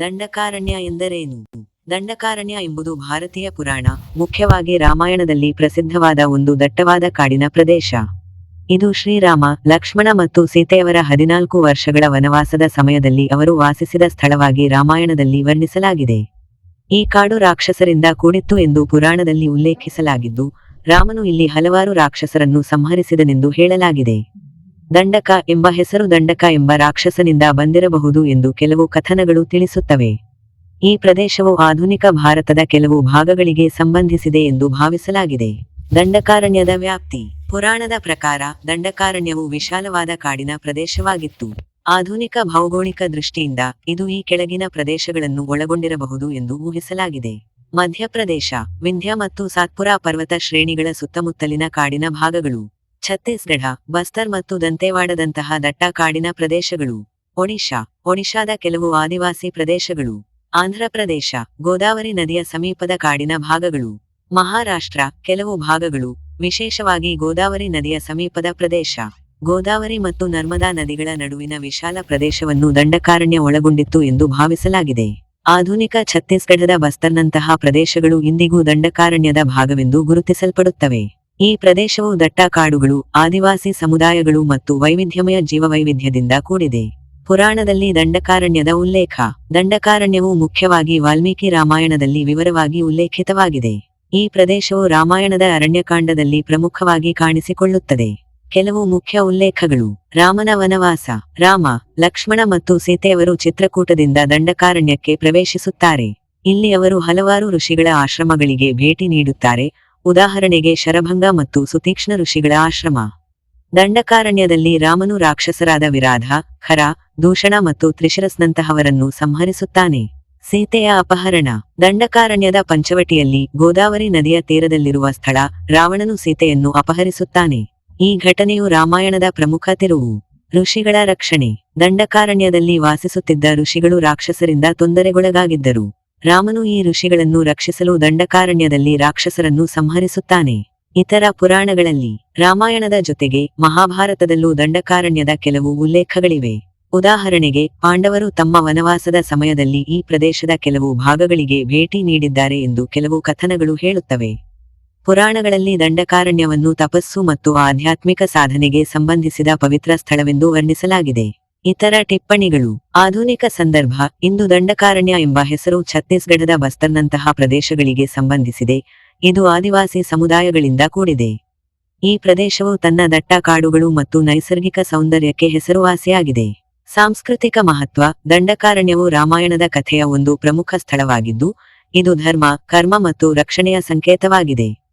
ದಂಡಕಾರಣ್ಯ ಎಂದರೇನು? ದಂಡಕಾರಣ್ಯ ಎಂಬುದು ಭಾರತೀಯ ಪುರಾಣ, ಮುಖ್ಯವಾಗಿ ರಾಮಾಯಣದಲ್ಲಿ ಪ್ರಸಿದ್ಧವಾದ ಒಂದು ದಟ್ಟವಾದ ಕಾಡಿನ ಪ್ರದೇಶ. ಇದು ಶ್ರೀರಾಮ, ಲಕ್ಷ್ಮಣ ಮತ್ತು ಸೀತೆಯವರ ಹದಿನಾಲ್ಕು ವರ್ಷಗಳ ವನವಾಸದ ಸಮಯದಲ್ಲಿ ಅವರು ವಾಸಿಸಿದ ಸ್ಥಳವಾಗಿ ರಾಮಾಯಣದಲ್ಲಿ ವರ್ಣಿಸಲಾಗಿದೆ. ಈ ಕಾಡು ರಾಕ್ಷಸರಿಂದ ಕೂಡಿತ್ತು ಎಂದು ಪುರಾಣದಲ್ಲಿ ಉಲ್ಲೇಖಿಸಲಾಗಿದ್ದು, ರಾಮನು ಇಲ್ಲಿ ಹಲವಾರು ರಾಕ್ಷಸರನ್ನು ಸಂಹರಿಸಿದನೆಂದು ಹೇಳಲಾಗಿದೆ. ದಂಡಕ ಎಂಬ ಹೆಸರು ದಂಡಕ ಎಂಬ ರಾಕ್ಷಸನಿಂದ ಬಂದಿರಬಹುದು ಎಂದು ಕೆಲವು ಕಥನಗಳು ತಿಳಿಸುತ್ತವೆ. ಈ ಪ್ರದೇಶವು ಆಧುನಿಕ ಭಾರತದ ಕೆಲವು ಭಾಗಗಳಿಗೆ ಸಂಬಂಧಿಸಿದೆ ಎಂದು ಭಾವಿಸಲಾಗಿದೆ. ದಂಡಕಾರಣ್ಯದ ವ್ಯಾಪ್ತಿ. ಪುರಾಣದ ಪ್ರಕಾರ ದಂಡಕಾರಣ್ಯವು ವಿಶಾಲವಾದ ಕಾಡಿನ ಪ್ರದೇಶವಾಗಿತ್ತು. ಆಧುನಿಕ ಭೌಗೋಳಿಕ ದೃಷ್ಟಿಯಿಂದ ಇದು ಈ ಕೆಳಗಿನ ಪ್ರದೇಶಗಳನ್ನು ಒಳಗೊಂಡಿರಬಹುದು ಎಂದು ಊಹಿಸಲಾಗಿದೆ. ಮಧ್ಯಪ್ರದೇಶ, ವಿಂಧ್ಯ ಮತ್ತು ಸಾತ್ಪುರ ಪರ್ವತ ಶ್ರೇಣಿಗಳ ಸುತ್ತಮುತ್ತಲಿನ ಕಾಡಿನ ಭಾಗಗಳು. ಛತ್ತೀಸ್ಗಢ, ಬಸ್ತರ್ ಮತ್ತು ದಂತೇವಾಡದಂತಹ ದಟ್ಟ ಕಾಡಿನ ಪ್ರದೇಶಗಳು. ಒಡಿಶಾ, ಒಡಿಶಾದ ಕೆಲವು ಆದಿವಾಸಿ ಪ್ರದೇಶಗಳು. ಆಂಧ್ರಪ್ರದೇಶ ಗೋದಾವರಿ ನದಿಯ ಸಮೀಪದ ಕಾಡಿನ ಭಾಗಗಳು. ಮಹಾರಾಷ್ಟ್ರ, ಕೆಲವು ಭಾಗಗಳು. ವಿಶೇಷವಾಗಿ ಗೋದಾವರಿ ನದಿಯ ಸಮೀಪದ ಪ್ರದೇಶ. ಗೋದಾವರಿ ಮತ್ತು ನರ್ಮದಾ ನದಿಗಳ ನಡುವಿನ ವಿಶಾಲ ಪ್ರದೇಶವನ್ನು ದಂಡಕಾರಣ್ಯ ಒಳಗೊಂಡಿತ್ತು ಎಂದು ಭಾವಿಸಲಾಗಿದೆ. ಆಧುನಿಕ ಛತ್ತೀಸ್ಗಢದ ಬಸ್ತರ್ನಂತಹ ಪ್ರದೇಶಗಳು ಇಂದಿಗೂ ದಂಡಕಾರಣ್ಯದ ಭಾಗವೆಂದು ಗುರುತಿಸಲ್ಪಡುತ್ತವೆ. ಈ ಪ್ರದೇಶವು ದಟ್ಟ ಕಾಡುಗಳು, ಆದಿವಾಸಿ ಸಮುದಾಯಗಳು ಮತ್ತು ವೈವಿಧ್ಯಮಯ ಜೀವವೈವಿಧ್ಯದಿಂದ ಕೂಡಿದೆ. ಪುರಾಣದಲ್ಲಿ ದಂಡಕಾರಣ್ಯದ ಉಲ್ಲೇಖ. ದಂಡಕಾರಣ್ಯವು ಮುಖ್ಯವಾಗಿ ವಾಲ್ಮೀಕಿ ರಾಮಾಯಣದಲ್ಲಿ ವಿವರವಾಗಿ ಉಲ್ಲೇಖಿತವಾಗಿದೆ. ಈ ಪ್ರದೇಶವು ರಾಮಾಯಣದ ಅರಣ್ಯಕಾಂಡದಲ್ಲಿ ಪ್ರಮುಖವಾಗಿ ಕಾಣಿಸಿಕೊಳ್ಳುತ್ತದೆ. ಕೆಲವು ಮುಖ್ಯ ಉಲ್ಲೇಖಗಳು. ರಾಮನ ವನವಾಸ. ರಾಮ, ಲಕ್ಷ್ಮಣ ಮತ್ತು ಸೀತೆಯವರು ಚಿತ್ರಕೂಟದಿಂದ ದಂಡಕಾರಣ್ಯಕ್ಕೆ ಪ್ರವೇಶಿಸುತ್ತಾರೆ. ಇಲ್ಲಿ ಅವರು ಹಲವಾರು ಋಷಿಗಳ ಆಶ್ರಮಗಳಿಗೆ ಭೇಟಿ ನೀಡುತ್ತಾರೆ. ಉದಾಹರಣೆಗೆ ಶರಭಂಗ ಮತ್ತು ಸುತೀಕ್ಷ್ಣ ಋಷಿಗಳ ಆಶ್ರಮ. ದಂಡಕಾರಣ್ಯದಲ್ಲಿ ರಾಮನು ರಾಕ್ಷಸರಾದ ವಿರಾಧ, ಖರ, ದೂಷಣ ಮತ್ತು ತ್ರಿಶಿರಸ್ನಂತಹವರನ್ನು ಸಂಹರಿಸುತ್ತಾನೆ. ಸೀತೆಯ ಅಪಹರಣ. ದಂಡಕಾರಣ್ಯದ ಪಂಚವಟಿಯಲ್ಲಿ ಗೋದಾವರಿ ನದಿಯ ತೀರದಲ್ಲಿರುವ ಸ್ಥಳ ರಾವಣನು ಸೀತೆಯನ್ನು ಅಪಹರಿಸುತ್ತಾನೆ. ಈ ಘಟನೆಯು ರಾಮಾಯಣದ ಪ್ರಮುಖ ತಿರುವು. ಋಷಿಗಳ ರಕ್ಷಣೆ. ದಂಡಕಾರಣ್ಯದಲ್ಲಿ ವಾಸಿಸುತ್ತಿದ್ದ ಋಷಿಗಳು ರಾಕ್ಷಸರಿಂದ ತೊಂದರೆಗೊಳಗಾಗಿದ್ದರು. ರಾಮನು ಈ ಋಷಿಗಳನ್ನು ರಕ್ಷಿಸಲು ದಂಡಕಾರಣ್ಯದಲ್ಲಿ ರಾಕ್ಷಸರನ್ನು ಸಂಹರಿಸುತ್ತಾನೆ. ಇತರ ಪುರಾಣಗಳಲ್ಲಿ ರಾಮಾಯಣದ ಜೊತೆಗೆ ಮಹಾಭಾರತದಲ್ಲೂ ದಂಡಕಾರಣ್ಯದ ಕೆಲವು ಉಲ್ಲೇಖಗಳಿವೆ. ಉದಾಹರಣೆಗೆ, ಪಾಂಡವರು ತಮ್ಮ ವನವಾಸದ ಸಮಯದಲ್ಲಿ ಈ ಪ್ರದೇಶದ ಕೆಲವು ಭಾಗಗಳಿಗೆ ಭೇಟಿ ನೀಡಿದ್ದಾರೆ ಎಂದು ಕೆಲವು ಕಥನಗಳು ಹೇಳುತ್ತವೆ. ಪುರಾಣಗಳಲ್ಲಿ ದಂಡಕಾರಣ್ಯವನ್ನು ತಪಸ್ಸು ಮತ್ತು ಆಧ್ಯಾತ್ಮಿಕ ಸಾಧನೆಗೆ ಸಂಬಂಧಿಸಿದ ಪವಿತ್ರ ಸ್ಥಳವೆಂದು ವರ್ಣಿಸಲಾಗಿದೆ. ಇತರ ಟಿಪ್ಪಣಿಗಳು. ಆಧುನಿಕ ಸಂದರ್ಭ, ಇಂದು ದಂಡಕಾರಣ್ಯ ಎಂಬ ಹೆಸರು ಛತ್ತೀಸ್ಗಢದ ಬಸ್ತರ್ನಂತಹ ಪ್ರದೇಶಗಳಿಗೆ ಸಂಬಂಧಿಸಿದೆ. ಇದು ಆದಿವಾಸಿ ಸಮುದಾಯಗಳಿಂದ ಕೂಡಿದೆ. ಈ ಪ್ರದೇಶವು ತನ್ನ ದಟ್ಟ ಕಾಡುಗಳು ಮತ್ತು ನೈಸರ್ಗಿಕ ಸೌಂದರ್ಯಕ್ಕೆ ಹೆಸರುವಾಸಿಯಾಗಿದೆ. ಸಾಂಸ್ಕೃತಿಕ ಮಹತ್ವ, ದಂಡಕಾರಣ್ಯವು ರಾಮಾಯಣದ ಕಥೆಯ ಒಂದು ಪ್ರಮುಖ ಸ್ಥಳವಾಗಿದ್ದು, ಇದು ಧರ್ಮ, ಕರ್ಮ ಮತ್ತು ರಕ್ಷಣೆಯ ಸಂಕೇತವಾಗಿದೆ.